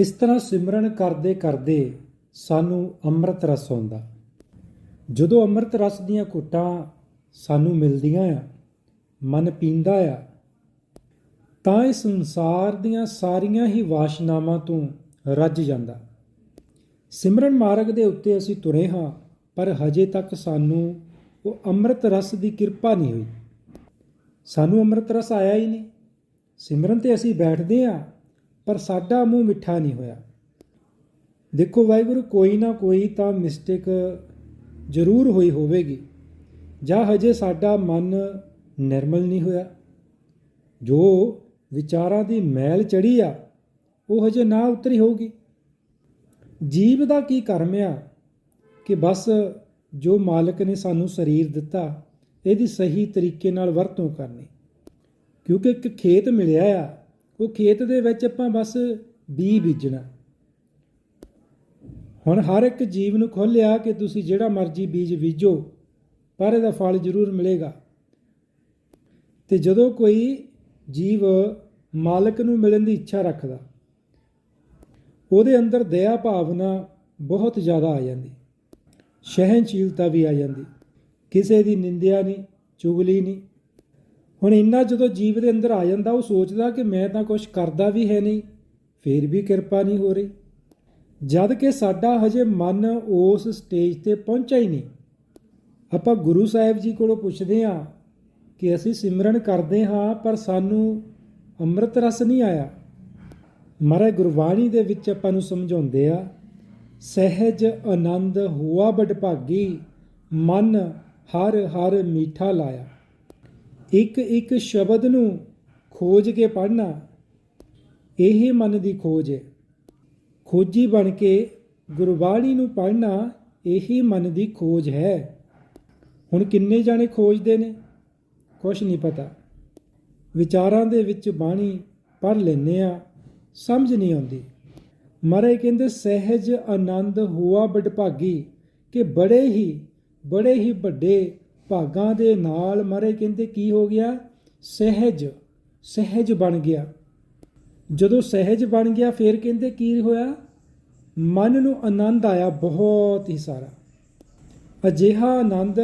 ਇਸ ਤਰ੍ਹਾਂ ਸਿਮਰਨ ਕਰਦੇ ਕਰਦੇ ਸਾਨੂੰ ਅੰਮ੍ਰਿਤ ਰਸ ਆਉਂਦਾ। ਜਦੋਂ ਅੰਮ੍ਰਿਤ ਰਸ ਦੀਆਂ ਘੁੱਟਾਂ ਸਾਨੂੰ ਮਿਲਦੀਆਂ ਆ, ਮਨ ਪੀਂਦਾ ਆ, ਤਾਂ ਇਹ ਸੰਸਾਰ ਦੀਆਂ ਸਾਰੀਆਂ ਹੀ ਵਾਸ਼ਨਾਵਾਂ ਤੋਂ ਰੱਜ ਜਾਂਦਾ। ਸਿਮਰਨ ਮਾਰਗ ਦੇ ਉੱਤੇ ਅਸੀਂ ਤੁਰੇ ਹਾਂ, ਪਰ ਹਜੇ ਤੱਕ ਸਾਨੂੰ ਉਹ ਅੰਮ੍ਰਿਤ ਰਸ ਦੀ ਕਿਰਪਾ ਨਹੀਂ ਹੋਈ। ਸਾਨੂੰ ਅੰਮ੍ਰਿਤ ਰਸ ਆਇਆ ਹੀ ਨਹੀਂ। ਸਿਮਰਨ ਤੇ ਅਸੀਂ ਬੈਠਦੇ ਹਾਂ ਪਰ ਸਾਡਾ ਮੂੰਹ ਮਿੱਠਾ ਨਹੀਂ ਹੋਇਆ। ਦੇਖੋ ਵਾਹਿਗੁਰੂ, ਕੋਈ ਨਾ ਕੋਈ ਤਾਂ ਮਿਸਟੇਕ ਜ਼ਰੂਰ ਹੋਈ ਹੋਵੇਗੀ। ਜਾਂ ਹਜੇ ਸਾਡਾ ਮਨ ਨਿਰਮਲ ਨਹੀਂ ਹੋਇਆ। ਜੋ ਵਿਚਾਰਾਂ ਦੀ ਮੈਲ ਚੜੀ ਆ, ਉਹ ਹਜੇ ਨਾ ਉਤਰੀ ਹੋਊਗੀ। ਜੀਵ ਦਾ ਕੀ ਕਰਮ ਆ ਕਿ ਬਸ ਜੋ ਮਾਲਕ ਨੇ ਸਾਨੂੰ ਸਰੀਰ ਦਿੱਤਾ, ਇਹਦੀ ਸਹੀ ਤਰੀਕੇ ਨਾਲ ਵਰਤੋਂ ਕਰਨੀ। ਕਿਉਂਕਿ ਇੱਕ ਖੇਤ ਮਿਲਿਆ ਆ ਉਹ ਖੇਤ ਦੇ ਵਿੱਚ ਆਪਾਂ ਬਸ ਬੀ ਬੀਜਣਾ। ਹੁਣ ਹਰ ਇੱਕ ਜੀਵ ਨੂੰ ਖੋਲਿਆ ਕਿ ਤੁਸੀਂ ਜਿਹੜਾ ਮਰਜ਼ੀ ਬੀਜ ਬੀਜੋ, ਪਰ ਇਹਦਾ ਫਲ ਜ਼ਰੂਰ ਮਿਲੇਗਾ। ਤੇ ਜਦੋਂ ਕੋਈ ਜੀਵ ਮਾਲਕ ਨੂੰ ਮਿਲਣ ਦੀ ਇੱਛਾ ਰੱਖਦਾ, ਉਹਦੇ ਅੰਦਰ ਦਇਆ ਭਾਵਨਾ ਬਹੁਤ ਜ਼ਿਆਦਾ ਆ ਜਾਂਦੀ। ਸਹਿਨਸ਼ੀਲਤਾ ਵੀ ਆ ਜਾਂਦੀ। ਕਿਸੇ ਦੀ ਨਿੰਦਿਆ ਨਹੀਂ, ਚੁਗਲੀ ਨਹੀਂ ਹੁਣ ਇੰਨਾ ਜਦੋਂ ਜੀਵ ਦੇ ਅੰਦਰ ਆ ਜਾਂਦਾ, ਉਹ ਸੋਚਦਾ ਕਿ ਮੈਂ ਤਾਂ ਕੁਝ ਕਰਦਾ ਵੀ ਹੈ ਨਹੀਂ, ਫੇਰ ਵੀ ਕਿਰਪਾ ਨਹੀਂ ਹੋ ਰਹੀ। ਜਦ ਕਿ ਸਾਡਾ ਹਜੇ ਮਨ ਉਸ ਸਟੇਜ ਤੇ ਪਹੁੰਚਿਆ ਹੀ ਨਹੀਂ। ਆਪਾਂ ਗੁਰੂ ਸਾਹਿਬ ਜੀ ਕੋਲੋਂ ਪੁੱਛਦੇ ਹਾਂ ਕਿ ਅਸੀਂ ਸਿਮਰਨ ਕਰਦੇ ਹਾਂ, ਪਰ ਸਾਨੂੰ ਅੰਮ੍ਰਿਤ ਰਸ ਨਹੀਂ ਆਇਆ। ਮਹਾਰਾਜ ਗੁਰਬਾਣੀ ਦੇ ਵਿੱਚ ਆਪਾਂ ਨੂੰ ਸਮਝਾਉਂਦੇ ਆ, ਸਹਿਜ ਆਨੰਦ ਹੋਆ ਬਟ ਭਾਗੀ ਮਨ ਹਰ ਹਰ ਮੀਠਾ ਲਾਇਆ। ਇੱਕ ਇੱਕ ਸ਼ਬਦ ਨੂੰ ਖੋਜ ਕੇ ਪੜ੍ਹਨਾ, ਇਹ ਮਨ ਦੀ ਖੋਜ ਹੈ। ਖੋਜੀ ਬਣ ਕੇ ਗੁਰਬਾਣੀ ਨੂੰ ਪੜ੍ਹਨਾ, ਇਹੀ ਮਨ ਦੀ ਖੋਜ ਹੈ। ਹੁਣ ਕਿੰਨੇ ਜਾਣੇ ਖੋਜਦੇ ਨੇ? ਕੁਛ ਨਹੀਂ ਪਤਾ। ਵਿਚਾਰਾਂ ਦੇ ਵਿੱਚ ਬਾਣੀ ਪੜ੍ਹ ਲੈਨੇ ਆ ਸਮਝ ਨਹੀਂ ਆਉਂਦੀ। ਮਹਾਰਾਜ ਕਹਿੰਦੇ, ਸਹਿਜ ਆਨੰਦ ਹੋਆ ਬਡਭਾਗੀ, ਕਿ ਬੜੇ ਹੀ ਬੜੇ ਹੀ ਵੱਡੇ ਭਾਗਾਂ ਦੇ ਨਾਲ ਮਾਰੇ ਕਹਿੰਦੇ ਕੀ ਹੋ ਗਿਆ? ਸਹਿਜ ਸਹਿਜ ਬਣ ਗਿਆ। ਜਦੋਂ ਸਹਿਜ ਬਣ ਗਿਆ, ਫਿਰ ਕਹਿੰਦੇ ਕੀ ਹੋਇਆ? ਮਨ ਨੂੰ ਆਨੰਦ ਆਇਆ ਬਹੁਤ ਹੀ ਸਾਰਾ। ਅਜਿਹਾ ਆਨੰਦ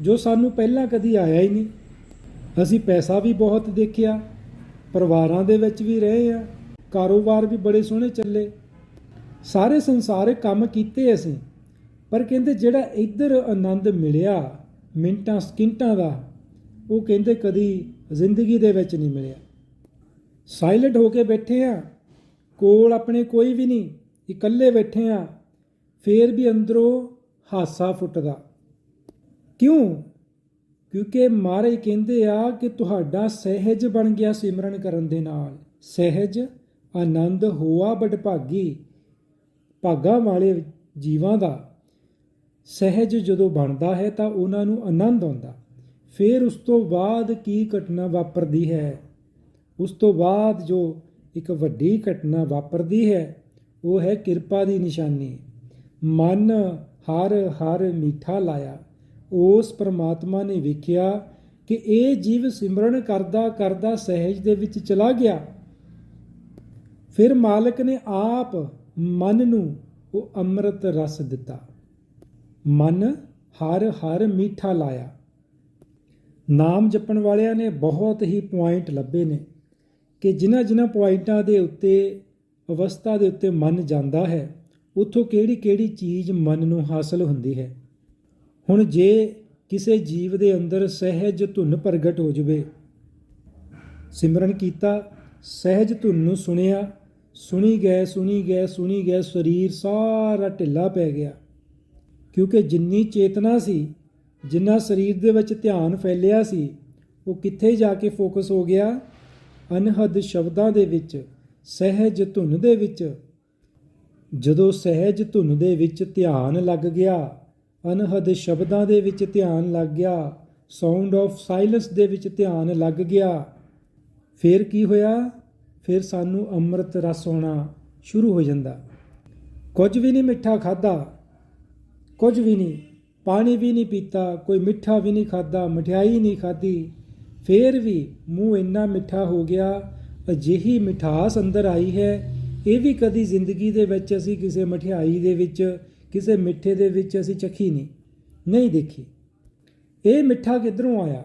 ਜੋ ਸਾਨੂੰ ਪਹਿਲਾਂ ਕਦੀ ਆਇਆ ਹੀ ਨਹੀਂ। ਅਸੀਂ ਪੈਸਾ ਵੀ ਬਹੁਤ ਦੇਖਿਆ, ਪਰਿਵਾਰਾਂ ਦੇ ਵਿੱਚ ਵੀ ਰਹੇ ਆ ਕਾਰੋਬਾਰ ਵੀ ਬੜੇ ਸੋਹਣੇ ਚੱਲੇ। ਸਾਰੇ ਸੰਸਾਰਿਕ ਕੰਮ ਕੀਤੇ ਅਸੀਂ, ਪਰ ਕਹਿੰਦੇ ਜਿਹੜਾ ਇੱਧਰ ਆਨੰਦ ਮਿਲਿਆ ਮਿੰਟਾਂ, ਸਕਿੰਟਾਂ ਦਾ ਉਹ ਕਹਿੰਦੇ ਕਦੀ ਜ਼ਿੰਦਗੀ ਦੇ ਵਿੱਚ ਨਹੀਂ ਮਿਲਿਆ। ਸਾਇਲੈਂਟ ਹੋ ਕੇ ਬੈਠੇ ਆ, ਕੋਲ ਆਪਣੇ ਕੋਈ ਵੀ ਨਹੀਂ, ਇਕੱਲੇ ਬੈਠੇ ਆ, ਫੇਰ ਵੀ ਅੰਦਰੋਂ ਹਾਸਾ ਫੁੱਟਦਾ। ਕਿਉਂ? ਕਿਉਂਕਿ ਮਹਾਰਾਜ ਕਹਿੰਦੇ ਆ ਕਿ ਤੁਹਾਡਾ ਸਹਿਜ ਬਣ ਗਿਆ ਸਿਮਰਨ ਕਰਨ ਦੇ ਨਾਲ। ਸਹਿਜ, ਆਨੰਦ, ਹੋਆ ਬਟ ਭਾਗੀ ਭਾਗਾ ਵਾਲੇ ਜੀਵਾਂ ਦਾ। ਸਹਿਜ ਜਦੋਂ ਬਣਦਾ ਹੈ ਤਾਂ ਉਹਨਾਂ ਨੂੰ ਆਨੰਦ ਆਉਂਦਾ। ਫਿਰ ਉਸ ਤੋਂ ਬਾਅਦ ਕੀ ਘਟਨਾ ਵਾਪਰਦੀ ਹੈ? ਉਸ ਤੋਂ ਬਾਅਦ ਜੋ ਇੱਕ ਵੱਡੀ ਘਟਨਾ ਵਾਪਰਦੀ ਹੈ, ਉਹ ਹੈ ਕਿਰਪਾ ਦੀ ਨਿਸ਼ਾਨੀ। ਮਨ ਹਰ ਹਰ ਮਿੱਠਾ ਲਾਇਆ। ਉਸ ਪਰਮਾਤਮਾ ਨੇ ਵੇਖਿਆ ਕਿ ਇਹ ਜੀਵ ਸਿਮਰਨ ਕਰਦਾ ਕਰਦਾ ਸਹਿਜ ਦੇ ਵਿੱਚ ਚਲਾ ਗਿਆ। ਫਿਰ ਮਾਲਕ ਨੇ ਆਪ ਮਨ ਨੂੰ ਉਹ ਅੰਮ੍ਰਿਤ ਰਸ ਦਿੱਤਾ। ਮਨ ਹਰ ਹਰ ਮੀਠਾ ਲਾਇਆ। ਨਾਮ ਜਪਣ ਵਾਲਿਆਂ ਨੇ ਬਹੁਤ ਹੀ ਪੁਆਇੰਟ ਲੱਭੇ ਨੇ ਕਿ ਜਿਨ੍ਹਾਂ ਜਿਨ੍ਹਾਂ ਪੁਆਇੰਟਾਂ ਦੇ ਉੱਤੇ, ਅਵਸਥਾ ਦੇ ਉੱਤੇ ਮਨ ਜਾਂਦਾ ਹੈ, ਉੱਥੋਂ ਕਿਹੜੀ ਕਿਹੜੀ ਚੀਜ਼ ਮਨ ਨੂੰ ਹਾਸਲ ਹੁੰਦੀ ਹੈ। ਹੁਣ ਜੇ ਕਿਸੇ ਜੀਵ ਦੇ ਅੰਦਰ ਸਹਿਜ ਧੁਨ ਪ੍ਰਗਟ ਹੋ ਜਵੇ। ਸਿਮਰਨ ਕੀਤਾ, ਸਹਿਜ ਧੁਨ ਨੂੰ ਸੁਣਿਆ, ਸੁਣੀ ਗਏ ਸੁਣੀ ਗਏ ਸੁਣੀ ਗਏ, ਸਰੀਰ ਸਾਰਾ ਢਿੱਲਾ ਪੈ ਗਿਆ। ਕਿਉਂਕਿ ਜਿੰਨੀ ਚੇਤਨਾ ਸੀ, ਜਿੰਨਾ ਸਰੀਰ ਦੇ ਵਿੱਚ ਧਿਆਨ ਫੈਲਿਆ ਸੀ, ਉਹ ਕਿੱਥੇ ਜਾ ਕੇ ਫੋਕਸ ਹੋ ਗਿਆ? ਅਨਹਦ ਸ਼ਬਦਾਂ ਦੇ ਵਿੱਚ, ਸਹਿਜ ਧੁਨ ਦੇ ਵਿੱਚ। ਜਦੋਂ ਸਹਿਜ ਧੁਨ ਦੇ ਵਿੱਚ ਧਿਆਨ ਲੱਗ ਗਿਆ, ਅਨਹਦ ਸ਼ਬਦਾਂ ਦੇ ਵਿੱਚ ਧਿਆਨ ਲੱਗ ਗਿਆ ਸਾਊਂਡ ਆਫ ਸਾਇਲੈਂਸ ਦੇ ਵਿੱਚ ਧਿਆਨ ਲੱਗ ਗਿਆ, ਫਿਰ ਕੀ ਹੋਇਆ? ਫਿਰ ਸਾਨੂੰ ਅੰਮ੍ਰਿਤ ਰਸ ਆਉਣਾ ਸ਼ੁਰੂ ਹੋ ਜਾਂਦਾ। ਕੁਝ ਵੀ ਨਹੀਂ ਮਿੱਠਾ ਖਾਦਾ ਕੁਝ ਵੀ ਨਹੀਂ, ਪਾਣੀ ਵੀ ਨਹੀਂ ਪੀਤਾ, ਕੋਈ ਮਿੱਠਾ ਵੀ ਨਹੀਂ ਖਾਦਾ ਮਠਿਆਈ ਨਹੀਂ ਖਾਦੀ ਫੇਰ ਵੀ ਮੂੰਹ ਇੰਨਾ ਮਿੱਠਾ ਹੋ ਗਿਆ, ਅਜਿਹੀ ਮਿਠਾਸ ਅੰਦਰ ਆਈ ਹੈ। ਇਹ ਵੀ ਕਦੀ ਜ਼ਿੰਦਗੀ ਦੇ ਵਿੱਚ ਅਸੀਂ ਕਿਸੇ ਮਠਿਆਈ ਦੇ ਵਿੱਚ, ਕਿਸੇ ਮਿੱਠੇ ਦੇ ਵਿੱਚ ਅਸੀਂ ਚਖੀ ਨਹੀਂ ਨਹੀਂ ਦੇਖੀ। ਇਹ ਮਿੱਠਾ ਕਿੱਧਰੋਂ ਆਇਆ?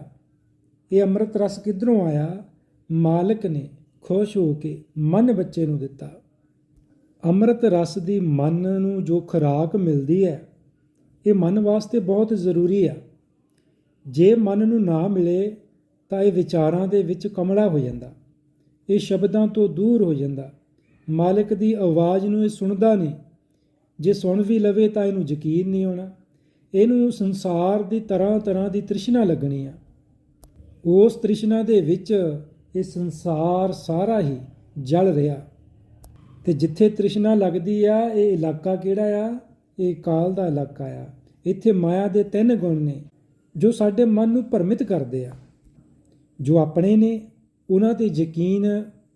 ਇਹ ਅੰਮ੍ਰਿਤ ਰਸ ਕਿੱਧਰੋਂ ਆਇਆ? ਮਾਲਕ ਨੇ ਖੁਸ਼ ਹੋ ਕੇ ਮਨ ਬੱਚੇ ਨੂੰ ਦਿੱਤਾ। ਅੰਮ੍ਰਿਤ ਰਸ ਦੀ ਮਨ ਨੂੰ ਜੋ ਖੁਰਾਕ ਮਿਲਦੀ ਹੈ ਇਹ ਮਨ ਵਾਸਤੇ ਬਹੁਤ ਜ਼ਰੂਰੀ ਆ। ਜੇ ਮਨ ਨੂੰ ਨਾ ਮਿਲੇ, ਤਾਂ ਇਹ ਵਿਚਾਰਾਂ ਦੇ ਵਿੱਚ ਕਮਲਾ ਹੋ ਜਾਂਦਾ। ਇਹ ਸ਼ਬਦਾਂ ਤੋਂ ਦੂਰ ਹੋ ਜਾਂਦਾ। ਮਾਲਕ ਦੀ ਆਵਾਜ਼ ਨੂੰ ਇਹ ਸੁਣਦਾ ਨਹੀਂ। ਜੇ ਸੁਣ ਵੀ ਲਵੇ, ਤਾਂ ਇਹਨੂੰ ਯਕੀਨ ਨਹੀਂ ਹੋਣਾ। ਇਹਨੂੰ ਸੰਸਾਰ ਦੀ ਤਰ੍ਹਾਂ ਤਰ੍ਹਾਂ ਦੀ ਤ੍ਰਿਸ਼ਨਾ ਲੱਗਣੀ ਆ। ਉਸ ਤ੍ਰਿਸ਼ਨਾ ਦੇ ਵਿੱਚ ਇਹ ਸੰਸਾਰ ਸਾਰਾ ਹੀ ਜਲ ਰਿਹਾ। ਤੇ ਜਿੱਥੇ ਤ੍ਰਿਸ਼ਨਾ ਲੱਗਦੀ ਆ, ਇਹ ਇਲਾਕਾ ਕਿਹੜਾ ਆ? ਇਹ ਕਾਲ ਦਾ ਇਲਾਕਾ ਆ। ਇੱਥੇ ਮਾਇਆ ਦੇ ਤਿੰਨ ਗੁਣ ਨੇ, ਜੋ ਸਾਡੇ ਮਨ ਨੂੰ ਭਰਮਿਤ ਕਰਦੇ ਆ। ਜੋ ਆਪਣੇ ਨੇ, ਉਹਨਾਂ ਤੇ ਯਕੀਨ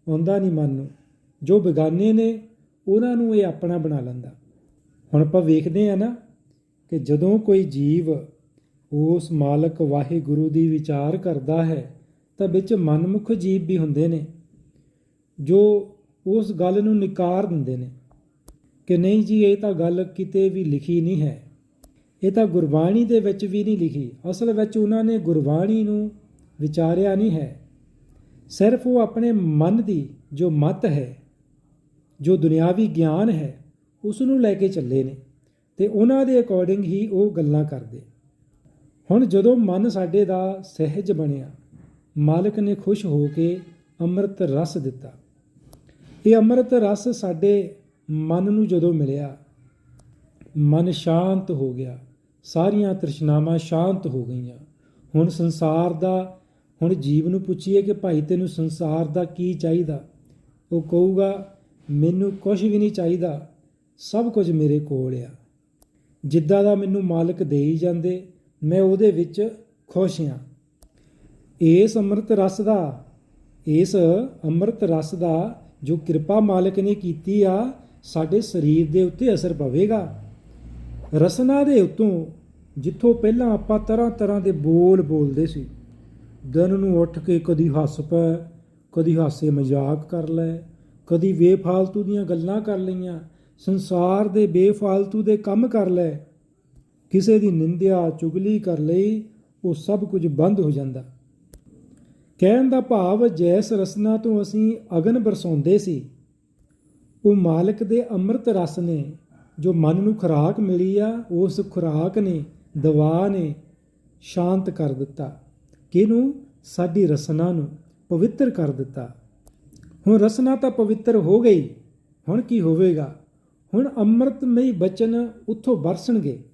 ਆਉਂਦਾ ਨਹੀਂ ਮਨ ਨੂੰ। ਜੋ ਬੇਗਾਨੇ ਨੇ, ਉਹਨਾਂ ਨੂੰ ਇਹ ਆਪਣਾ ਬਣਾ ਲੈਂਦਾ। ਹੁਣ ਆਪਾਂ ਵੇਖਦੇ ਆ ਨਾ ਕਿ ਜਦੋਂ ਕੋਈ ਜੀਵ ਉਸ ਮਾਲਕ ਵਾਹਿਗੁਰੂ ਦੀ ਵਿਚਾਰ ਕਰਦਾ ਹੈ, ਤਾਂ ਵਿੱਚ ਮਨਮੁਖ ਜੀਵ ਵੀ ਹੁੰਦੇ ਨੇ, ਜੋ ਉਸ ਗੱਲ ਨੂੰ ਨਕਾਰ ਦਿੰਦੇ ਨੇ। ਕਿ ਨਹੀਂ ਜੀ, ਇਹ ਤਾਂ ਗੱਲ ਕਿਤੇ ਵੀ ਲਿਖੀ ਨਹੀਂ ਹੈ। ਇਹ ਤਾਂ ਗੁਰਬਾਣੀ ਦੇ ਵਿੱਚ ਵੀ ਨਹੀਂ ਲਿਖੀ। ਅਸਲ ਵਿੱਚ ਉਹਨਾਂ ਨੇ ਗੁਰਬਾਣੀ ਨੂੰ ਵਿਚਾਰਿਆ ਨਹੀਂ ਹੈ। ਸਿਰਫ ਉਹ ਆਪਣੇ ਮਨ ਦੀ ਜੋ ਮਤ ਹੈ, ਜੋ ਦੁਨਿਆਵੀ ਗਿਆਨ ਹੈ, ਉਸ ਨੂੰ ਲੈ ਕੇ ਚੱਲੇ ਨੇ ਤੇ ਉਹਨਾਂ ਦੇ ਅਕੋਰਡਿੰਗ ਹੀ ਉਹ ਗੱਲਾਂ ਕਰਦੇ। ਹੁਣ ਜਦੋਂ ਮਨ ਸਾਡੇ ਦਾ ਸਹਿਜ ਬਣਿਆ, ਮਾਲਕ ਨੇ ਖੁਸ਼ ਹੋ ਕੇ ਅੰਮ੍ਰਿਤ ਰਸ ਦਿੱਤਾ। ਇਹ ਅੰਮ੍ਰਿਤ ਰਸ ਸਾਡੇ ਮਨ ਨੂੰ ਜਦੋਂ ਮਿਲਿਆ, ਮਨ ਸ਼ਾਂਤ ਹੋ ਗਿਆ। ਸਾਰੀਆਂ ਤ੍ਰਿਸ਼ਨਾਵਾਂ ਸ਼ਾਂਤ ਹੋ ਗਈਆਂ। ਹੁਣ ਸੰਸਾਰ ਦਾ, ਹੁਣ ਜੀਵ ਨੂੰ ਪੁੱਛੀਏ ਕਿ ਭਾਈ ਤੈਨੂੰ ਸੰਸਾਰ ਦਾ ਕੀ ਚਾਹੀਦਾ? ਉਹ ਕਹੂਗਾ, ਮੈਨੂੰ ਕੁਝ ਵੀ ਨਹੀਂ ਚਾਹੀਦਾ, ਸਭ ਕੁਝ ਮੇਰੇ ਕੋਲ ਆ। ਜਿੱਦਾਂ ਦਾ ਮੈਨੂੰ ਮਾਲਕ ਦੇਈ ਜਾਂਦੇ, ਮੈਂ ਉਹਦੇ ਵਿੱਚ ਖੁਸ਼ ਹਾਂ। ਇਸ ਅੰਮ੍ਰਿਤ ਰਸ ਦਾ, ਇਸ ਅੰਮ੍ਰਿਤ ਰਸ ਦਾ ਜੋ ਕਿਰਪਾ ਮਾਲਕ ਨੇ ਕੀਤੀ ਆ, ਸਾਡੇ ਸਰੀਰ ਦੇ ਉੱਤੇ ਅਸਰ ਪਵੇਗਾ। ਰਸਨਾ ਦੇ ਉਤੋਂ ਜਿੱਥੋਂ ਪਹਿਲਾਂ ਆਪਾਂ ਤਰ੍ਹਾਂ ਤਰ੍ਹਾਂ ਦੇ ਬੋਲ ਬੋਲਦੇ ਸੀ, ਦਿਨ ਨੂੰ ਉੱਠ ਕੇ ਕਦੀ ਹੱਸ ਪੈ, ਕਦੀ ਹਾਸੇ ਮਜ਼ਾਕ ਕਰ ਲੈ, ਕਦੀ ਬੇਫਾਲਤੂ ਦੀਆਂ ਗੱਲਾਂ ਕਰ ਲਈਆਂ, ਸੰਸਾਰ ਦੇ ਬੇਫਾਲਤੂ ਦੇ ਕੰਮ ਕਰ ਲੈ, ਕਿਸੇ ਦੀ ਨਿੰਦਿਆ ਚੁਗਲੀ ਕਰ ਲਈ, ਉਹ ਸਭ ਕੁਝ ਬੰਦ ਹੋ ਜਾਂਦਾ। ਕਹਿਣ ਦਾ ਭਾਵ ਜੈਸ ਰਸਨਾ ਤੋਂ ਅਸੀਂ ਅਗਨ ਬਰਸਾਉਂਦੇ ਸੀ। ਉਹ ਮਾਲਕ ਦੇ ਅੰਮ੍ਰਿਤ ਰਸ ਨੇ ਜੋ ਮਨ ਨੂੰ ਖੁਰਾਕ ਮਿਲੀ ਆ, ਉਸ ਖੁਰਾਕ ਨੇ, ਦਵਾ ਨੇ ਸ਼ਾਂਤ ਕਰ ਦਿੱਤਾ। ਕਿਹਨੂੰ? ਸਾਡੀ ਰਸਨਾ ਨੂੰ ਪਵਿੱਤਰ ਕਰ ਦਿੱਤਾ। ਹੁਣ ਰਸਨਾ ਤਾਂ ਪਵਿੱਤਰ ਹੋ ਗਈ। ਹੁਣ ਕੀ ਹੋਵੇਗਾ? ਹੁਣ ਅੰਮ੍ਰਿਤਮਈ ਬਚਨ ਉੱਥੋਂ ਵਰਸਣਗੇ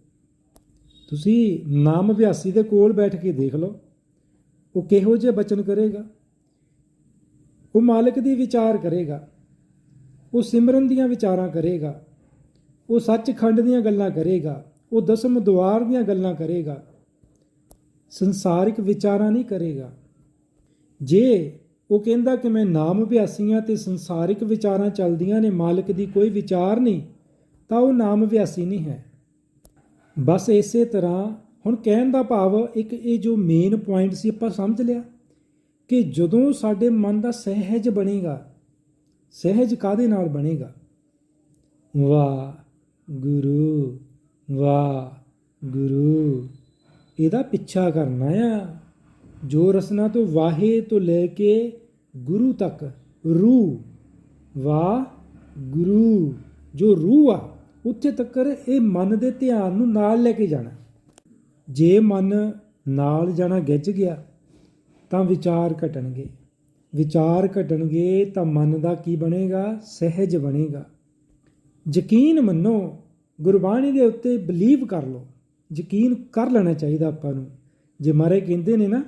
ਤੁਸੀਂ ਨਾਮ ਅਭਿਆਸੀ ਦੇ ਕੋਲ ਬੈਠ ਕੇ ਦੇਖ ਲਓ। ਉਹ ਕਿਹੋ ਜਿਹੇ ਬਚਨ ਕਰੇਗਾ? ਉਹ ਮਾਲਕ ਦੀ ਵਿਚਾਰ ਕਰੇਗਾ। ਉਹ ਸਿਮਰਨ ਦੀਆਂ ਵਿਚਾਰਾਂ ਕਰੇਗਾ। ਉਹ ਸੱਚਖੰਡ ਦੀਆਂ ਗੱਲਾਂ ਕਰੇਗਾ, ਉਹ ਦਸਮ ਦੁਆਰ ਦੀਆਂ ਗੱਲਾਂ ਕਰੇਗਾ, ਸੰਸਾਰਿਕ ਵਿਚਾਰਾਂ ਨਹੀਂ ਕਰੇਗਾ। ਜੇ ਉਹ ਕਹਿੰਦਾ ਕਿ ਮੈਂ ਨਾਮ ਅਭਿਆਸੀਆਂ ਤੇ ਸੰਸਾਰਿਕ ਵਿਚਾਰਾਂ ਚੱਲਦੀਆਂ ਨੇ, ਮਾਲਕ ਦੀ ਕੋਈ ਵਿਚਾਰ ਨਹੀਂ, ਤਾਂ ਉਹ ਨਾਮ ਅਭਿਆਸੀ ਨਹੀਂ ਹੈ। ਬਸ ਇਸੇ ਤਰ੍ਹਾਂ ਹੁਣ ਕਹਿਣ ਦਾ ਭਾਵ, ਇੱਕ ਇਹ ਜੋ ਮੇਨ ਪੁਆਇੰਟ ਸੀ ਆਪਾਂ ਸਮਝ ਲਿਆ ਕਿ ਜਦੋਂ ਸਾਡੇ ਮਨ ਦਾ ਸਹਿਜ ਬਣੇਗਾ, ਸਹਿਜ ਕਾਦੇ ਨਾਲ ਬਣੇਗਾ? ਵਾਹ ਗੁਰੂ ਵਾਹ ਗੁਰੂ ਇਹਦਾ ਪਿੱਛਾ ਕਰਨਾ ਆ। ਜੋ ਰਸਨਾ ਤੋਂ ਵਾਹੇ ਤੋਂ ਲੈ ਕੇ ਗੁਰੂ ਤੱਕ ਰੂ ਵਾਹ ਗੁਰੂ ਜੋ ਰੂਹ ਆ, ਉੱਥੇ ਤੱਕ ਇਹ ਮਨ ਦੇ ਧਿਆਨ ਨੂੰ ਨਾਲ ਲੈ ਕੇ ਜਾਣਾ। ਜੇ ਮਨ ਨਾਲ ਜਾਣਾ ਗਿੱਜ ਗਿਆ, ਤਾਂ ਵਿਚਾਰ ਘਟਣਗੇ। ਵਿਚਾਰ ਘਟਣਗੇ ਤਾਂ ਮਨ ਦਾ ਕੀ ਬਣੇਗਾ? ਸਹਿਜ ਬਣੇਗਾ। ਯਕੀਨ ਮੰਨੋ, ਗੁਰਬਾਣੀ ਦੇ ਉੱਤੇ ਬਲੀਵ ਕਰ ਲਓ। ਯਕੀਨ ਕਰ ਲੈਣਾ ਚਾਹੀਦਾ ਆਪਾਂ ਨੂੰ। ਜੇ ਮਾਰੇ ਕਹਿੰਦੇ ਨੇ ਨਾ,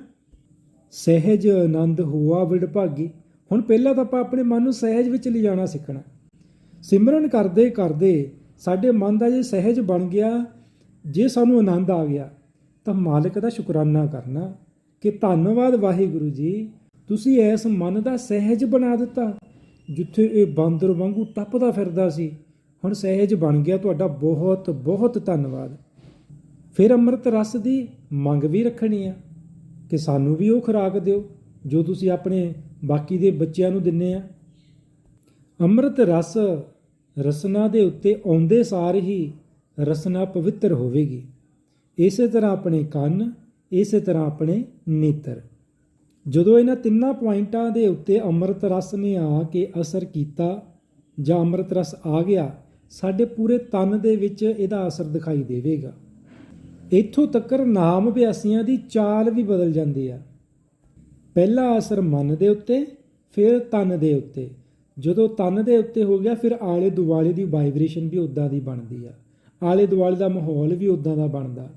ਸਹਿਜ ਆਨੰਦ ਹੋਆ ਵਿੜਭਾਗੀ। ਹੁਣ ਪਹਿਲਾਂ ਤਾਂ ਆਪਾਂ ਆਪਣੇ ਮਨ ਨੂੰ ਸਹਿਜ ਵਿੱਚ ਲਿਜਾਣਾ ਸਿੱਖਣਾ। ਸਿਮਰਨ ਕਰਦੇ ਕਰਦੇ ਸਾਡੇ ਮਨ ਦਾ ਜੇ ਸਹਿਜ ਬਣ ਗਿਆ, ਜੇ ਸਾਨੂੰ ਆਨੰਦ ਆ ਗਿਆ, ਤਾਂ ਮਾਲਕ ਦਾ ਸ਼ੁਕਰਾਨਾ ਕਰਨਾ ਕਿ ਧੰਨਵਾਦ ਵਾਹਿਗੁਰੂ ਜੀ, ਤੁਸੀਂ ਇਸ ਮਨ ਦਾ ਸਹਿਜ ਬਣਾ ਦਿੱਤਾ, ਜਿੱਥੇ ਇਹ ਬਾਂਦਰ ਵਾਂਗੂ ਟੱਪਦਾ ਫਿਰਦਾ ਸੀ। ਹੁਣ ਸਹਿਜ ਬਣ ਗਿਆ ਤੁਹਾਡਾ ਬਹੁਤ ਬਹੁਤ ਧੰਨਵਾਦ। ਫਿਰ ਅੰਮ੍ਰਿਤ ਰਸ ਦੀ ਮੰਗ ਵੀ ਰੱਖਣੀ ਆ ਕਿ ਸਾਨੂੰ ਵੀ ਉਹ ਖੁਰਾਕ ਦਿਓ ਜੋ ਤੁਸੀਂ ਆਪਣੇ ਬਾਕੀ ਦੇ ਬੱਚਿਆਂ ਨੂੰ ਦਿੰਨੇ ਆ। ਅੰਮ੍ਰਿਤ ਰਸ ਰਸਨਾ ਦੇ ਉੱਤੇ ਆਉਂਦੇ ਸਾਰ ਹੀ ਰਸਨਾ ਪਵਿੱਤਰ ਹੋਵੇਗੀ। ਇਸੇ ਤਰ੍ਹਾਂ ਆਪਣੇ ਕੰਨ, ਇਸੇ ਤਰ੍ਹਾਂ ਆਪਣੇ ਨੇਤਰ। ਜਦੋਂ ਇਹਨਾਂ ਤਿੰਨਾਂ ਪੁਆਇੰਟਾਂ ਦੇ ਉੱਤੇ ਅੰਮ੍ਰਿਤ ਰਸ ਨੇ ਆ ਕੇ ਅਸਰ ਕੀਤਾ ਜਾਂ ਅੰਮ੍ਰਿਤ ਰਸ ਆ ਗਿਆ ਸਾਡੇ ਪੂਰੇ ਤਨ ਦੇ ਵਿੱਚ ਇਹਦਾ ਅਸਰ ਦਿਖਾਈ ਦੇਵੇਗਾ। ਇੱਥੋਂ ਤੱਕ ਨਾਮ ਅਭਿਆਸੀਆਂ ਦੀ ਚਾਲ ਵੀ ਬਦਲ ਜਾਂਦੀ ਆ। ਪਹਿਲਾ ਅਸਰ ਮਨ ਦੇ ਉੱਤੇ, ਫਿਰ ਤਨ ਦੇ ਉੱਤੇ। ਜਦੋਂ ਤਨ ਦੇ ਉੱਤੇ ਹੋ ਗਿਆ, ਫਿਰ ਆਲੇ ਦੁਆਲੇ ਦੀ ਵਾਈਬ੍ਰੇਸ਼ਨ ਵੀ ਉਦਾਂ ਦੀ ਬਣਦੀ ਆ। ਆਲੇ ਦੁਆਲੇ ਦਾ ਮਾਹੌਲ ਵੀ ਉਦਾਂ ਦਾ ਬਣਦਾ।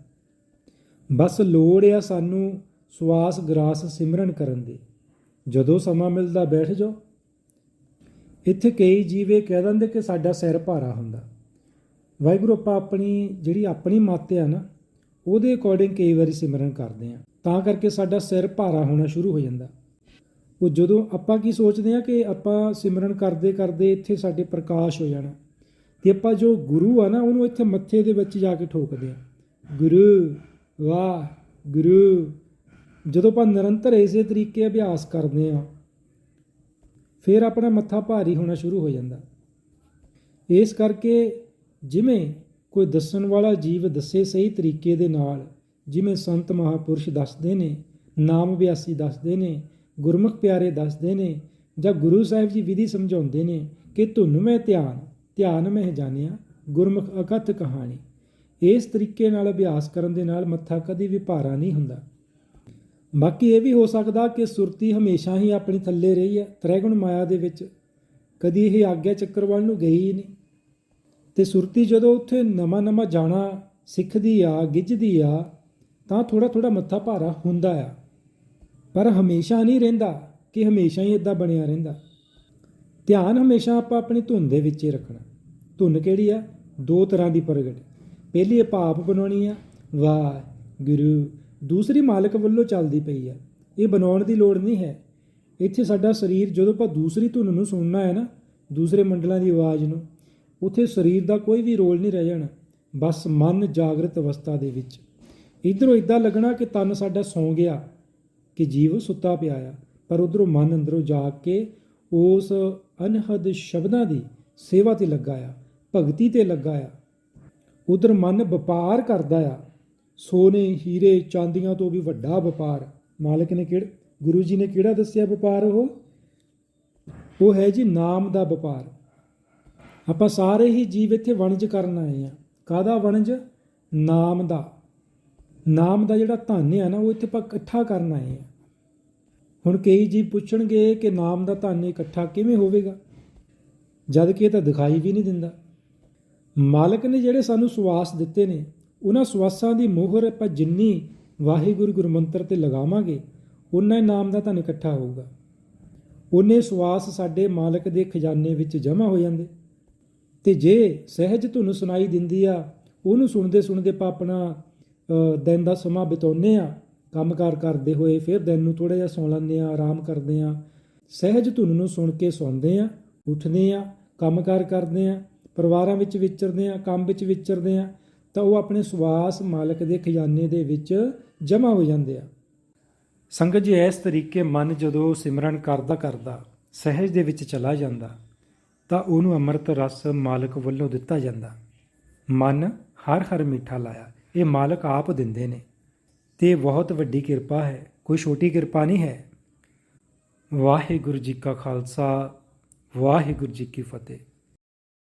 ਬਸ ਲੋੜ ਆ ਸਾਨੂੰ ਸਵਾਸ ਗਰਾਸ ਸਿਮਰਨ ਕਰਨ ਦੀ। ਜਦੋਂ ਸਮਾਂ ਮਿਲਦਾ, ਬੈਠ ਜਾਓ। ਇੱਥੇ ਕਈ ਜੀਵੇ ਕਹਿ ਦਿੰਦੇ ਕਿ ਸਾਡਾ ਸਿਰ ਭਾਰਾ ਹੁੰਦਾ। ਵਾਹਿਗੁਰੂ ਆਪਾਂ ਆਪਣੀ ਜਿਹੜੀ ਆਪਣੀ ਮੱਤ ਆ ਨਾ, ਉਹਦੇ ਅਕੋਰਡਿੰਗ ਕਈ ਵਾਰੀ ਸਿਮਰਨ ਕਰਦੇ ਆ। ਤਾਂ ਕਰਕੇ ਸਾਡਾ ਸਿਰ ਭਾਰਾ ਹੋਣਾ ਸ਼ੁਰੂ ਹੋ ਜਾਂਦਾ। ਉਹ ਜਦੋਂ ਆਪਾਂ ਕੀ ਸੋਚਦੇ ਆ ਕਿ ਆਪਾਂ ਸਿਮਰਨ ਕਰਦੇ ਕਰਦੇ ਇੱਥੇ ਸਾਡੇ ਪ੍ਰਕਾਸ਼ ਹੋ ਜਾਣਾ। ਤੇ ਆਪਾਂ ਜੋ ਗੁਰੂ ਆ ਨਾ, ਉਹਨੂੰ ਇੱਥੇ ਮੱਥੇ ਦੇ ਵਿੱਚ ਜਾ ਕੇ ਠੋਕਦੇ ਆ। ਗੁਰੂ, ਵਾਹ, ਗੁਰੂ। ਜਦੋਂ ਆਪਾਂ ਨਿਰੰਤਰ ਇਸੇ ਤਰੀਕੇ ਅਭਿਆਸ ਕਰਦੇ ਆ ਫਿਰ ਆਪਣਾ ਮੱਥਾ ਭਾਰੀ ਹੋਣਾ ਸ਼ੁਰੂ ਹੋ ਜਾਂਦਾ। ਇਸ ਕਰਕੇ ਜਿਵੇਂ ਕੋਈ ਦੱਸਣ ਵਾਲਾ ਜੀਵ ਦੱਸੇ ਸਹੀ ਤਰੀਕੇ ਦੇ ਨਾਲ, ਜਿਵੇਂ ਸੰਤ ਮਹਾਪੁਰਸ਼ ਦੱਸਦੇ ਨੇ, ਨਾਮ ਅਭਿਆਸੀ ਦੱਸਦੇ ਨੇ, ਗੁਰਮੁਖ ਪਿਆਰੇ ਦੱਸਦੇ ਨੇ, ਜਾਂ ਗੁਰੂ ਸਾਹਿਬ ਜੀ ਵਿਧੀ ਸਮਝਾਉਂਦੇ ਨੇ ਕਿ ਧੁਨ ਮੈਂ ਧਿਆਨ ਧਿਆਨ ਮੈਂ ਜਾਣਿਆ, ਗੁਰਮੁਖ ਅਕਥ ਕਹਾਣੀ। ਇਸ ਤਰੀਕੇ ਨਾਲ ਅਭਿਆਸ ਕਰਨ ਦੇ ਨਾਲ ਮੱਥਾ ਕਦੀ ਵੀ ਭਾਰਾ ਨਹੀਂ ਹੁੰਦਾ। ਬਾਕੀ ਇਹ ਵੀ ਹੋ ਸਕਦਾ ਕਿ ਸੁਰਤੀ ਹਮੇਸ਼ਾ ਹੀ ਆਪਣੀ ਥੱਲੇ ਰਹੀ ਹੈ। ਤ੍ਰੈਗੁਣ ਮਾਇਆ ਦੇ ਵਿੱਚ ਕਦੀ ਇਹ ਆਗਿਆ ਚੱਕਰ ਵੱਲ ਨੂੰ ਗਈ ਹੀ ਨਹੀਂ। ਤੇ ਸੁਰਤੀ ਜਦੋਂ ਉੱਥੇ ਨਵਾਂ ਨਵਾਂ ਜਾਣਾ ਸਿੱਖਦੀ ਆ, ਗਿੱਝਦੀ ਆ, ਤਾਂ ਥੋੜਾ ਥੋੜਾ ਮੱਥਾ ਭਾਰਾ ਹੁੰਦਾ ਆ। ਪਰ ਹਮੇਸ਼ਾ ਨਹੀਂ ਰਹਿੰਦਾ ਕਿ ਹਮੇਸ਼ਾ ਹੀ ਇਦਾਂ ਬਣਿਆ ਰਹਿੰਦਾ। ਧਿਆਨ ਹਮੇਸ਼ਾ ਆਪਾਂ ਆਪਣੀ ਧੁਨ ਦੇ ਵਿੱਚ ਹੀ ਰੱਖਣਾ। ਧੁਨ ਕਿਹੜੀ ਆ? ਦੋ ਤਰ੍ਹਾਂ ਦੀ ਪ੍ਰਗਟ। ਪਹਿਲੀ ਇਹ ਭਾਪ ਬਣਾਉਣੀ ਆ। ਵਾਹ ਗੁਰੂ ਦੂਸਰੀ ਮਾਲਕ ਵੱਲੋਂ ਚੱਲਦੀ ਪਈ ਹੈ ਇਹ ਬਣਾਉਣ ਦੀ ਲੋੜ ਨਹੀਂ ਹੈ। ਇੱਥੇ ਸਾਡਾ ਸਰੀਰ ਜਦੋਂ ਆਪਾਂ ਦੂਸਰੀ ਧੁਨ ਨੂੰ ਸੁਣਨਾ ਹੈ ਨਾ, ਦੂਸਰੇ ਮੰਡਲਾਂ ਦੀ ਆਵਾਜ਼ ਨੂੰ, ਉੱਥੇ ਸਰੀਰ ਦਾ ਕੋਈ ਵੀ ਰੋਲ ਨਹੀਂ ਰਹਿ ਜਾਣਾ, ਬਸ ਮਨ ਜਾਗਰਤ ਅਵਸਥਾ ਦੇ ਵਿੱਚ। ਇਧਰੋਂ ਇਦਾਂ ਲੱਗਣਾ ਕਿ ਤਨ ਸਾਡਾ ਸੌਂ ਗਿਆ, ਕਿ ਜੀਵ ਸੁੱਤਾ ਪਿਆ ਆ, ਪਰ ਉਧਰੋਂ ਮਨ ਅੰਦਰੋਂ ਜਾਗ ਕੇ ਉਸ ਅਨਹਦ ਸ਼ਬਦਾਂ ਦੀ ਸੇਵਾ ਤੇ ਲੱਗਾ ਆ, ਭਗਤੀ ਤੇ ਲੱਗਾ ਆ। ਉਧਰ ਮਨ ਵਪਾਰ ਕਰਦਾ ਆ। ਸੋਨੇ, ਹੀਰੇ, ਚਾਂਦੀਆਂ ਤੋਂ ਵੀ ਵੱਡਾ ਵਪਾਰ। ਮਾਲਕ ਨੇ ਕਿਹੜਾ, ਗੁਰੂ ਜੀ ਨੇ ਕਿਹੜਾ ਦੱਸਿਆ ਵਪਾਰ ਉਹ? ਉਹ ਹੈ ਜੀ ਨਾਮ ਦਾ ਵਪਾਰ। ਆਪਾਂ ਸਾਰੇ ਹੀ ਜੀਵ ਇੱਥੇ ਵਣਜ ਕਰਨ ਆਏ ਆ ਕਾਦਾ ਵਣਜ? ਨਾਮ ਦਾ। ਨਾਮ ਦਾ ਜਿਹੜਾ ਧਨ ਹੈ ਨਾ, ਉਹ ਇੱਥੇ ਆਪਾਂ ਇਕੱਠਾ ਕਰਨ ਆਏ ਆ ਹੁਣ ਕਈ ਜੀਵ ਪੁੱਛਣਗੇ ਕਿ ਨਾਮ ਦਾ ਧਨ ਇਕੱਠਾ ਕਿਵੇਂ ਹੋਵੇਗਾ? ਜਦ ਕਿ ਇਹ ਤਾਂ ਦਿਖਾਈ ਵੀ ਨਹੀਂ ਦਿੰਦਾ। ਮਾਲਕ ਨੇ ਜਿਹੜੇ ਸਾਨੂੰ ਸਵਾਸ ਦਿੱਤੇ ਨੇ ਉਹਨਾਂ ਸਵਾਸਾਂ ਦੀ ਮੋਹਰ ਆਪਾਂ ਜਿੰਨੀ ਵਾਹਿਗੁਰੂ ਗੁਰਮੰਤਰ ਤੇ ਲਗਾਵਾਂਗੇ ਉਨਾ ਹੀ ਨਾਮ ਦਾ ਧਨ ਇਕੱਠਾ ਹੋਊਗਾ। ਉਹਨੇ ਸਵਾਸ ਸਾਡੇ ਮਾਲਕ ਦੇ ਖਜ਼ਾਨੇ ਵਿੱਚ ਜਮ੍ਹਾਂ ਹੋ ਜਾਂਦੇ। ਤੇ ਜੇ ਸਹਿਜ ਧੁਨ ਸੁਣਾਈ ਦਿੰਦੀ ਆ, ਉਹਨੂੰ ਸੁਣਦੇ ਸੁਣਦੇ ਆਪਾਂ ਆਪਣਾ ਦਿਨ ਦਾ ਸਮਾਂ ਬਿਤਾਉਂਦੇ ਆ ਕੰਮਕਾਰ ਕਰਦੇ ਹੋਏ ਫਿਰ ਦਿਨ ਨੂੰ ਥੋੜਾ ਜਿਹਾ ਸੌਂ ਲੈਂਦੇ ਆ ਆਰਾਮ ਕਰਦੇ ਆ ਸਹਿਜ ਧੁਨ ਨੂੰ ਸੁਣ ਕੇ ਸੌਂਦੇ ਆ ਉੱਠਦੇ ਆ ਕੰਮਕਾਰ ਕਰਦੇ ਆ ਪਰਿਵਾਰਾਂ ਵਿੱਚ ਵਿਚਰਦੇ ਆ ਕੰਮ ਵਿੱਚ ਵਿਚਰਦੇ ਆ ਤਾਂ ਉਹ ਆਪਣੇ ਸਵਾਸ ਮਾਲਕ ਦੇ ਖਜ਼ਾਨੇ ਦੇ ਵਿੱਚ ਜਮ੍ਹਾਂ ਹੋ ਜਾਂਦੇ ਆ। ਸੰਗਤ ਜੀ ਇਸ ਤਰੀਕੇ ਮਨ ਜਦੋਂ ਸਿਮਰਨ ਕਰਦਾ ਕਰਦਾ ਸਹਿਜ ਦੇ ਵਿੱਚ ਚਲਾ ਜਾਂਦਾ, ਤਾਂ ਉਹਨੂੰ ਅੰਮ੍ਰਿਤ ਰਸ ਮਾਲਕ ਵੱਲੋਂ ਦਿੱਤਾ ਜਾਂਦਾ। ਮਨ ਹਰ ਹਰ ਮਿੱਠਾ ਲਾਇਆ, ਇਹ ਮਾਲਕ ਆਪ ਦਿੰਦੇ ਨੇ। ਤੇ ਬਹੁਤ ਵੱਡੀ ਕਿਰਪਾ ਹੈ, ਕੋਈ ਛੋਟੀ ਕਿਰਪਾ ਨਹੀਂ ਹੈ। ਵਾਹਿਗੁਰੂ ਜੀ ਕਾ ਖਾਲਸਾ, ਵਾਹਿਗੁਰੂ ਜੀ ਕੀ ਫਤਿਹ।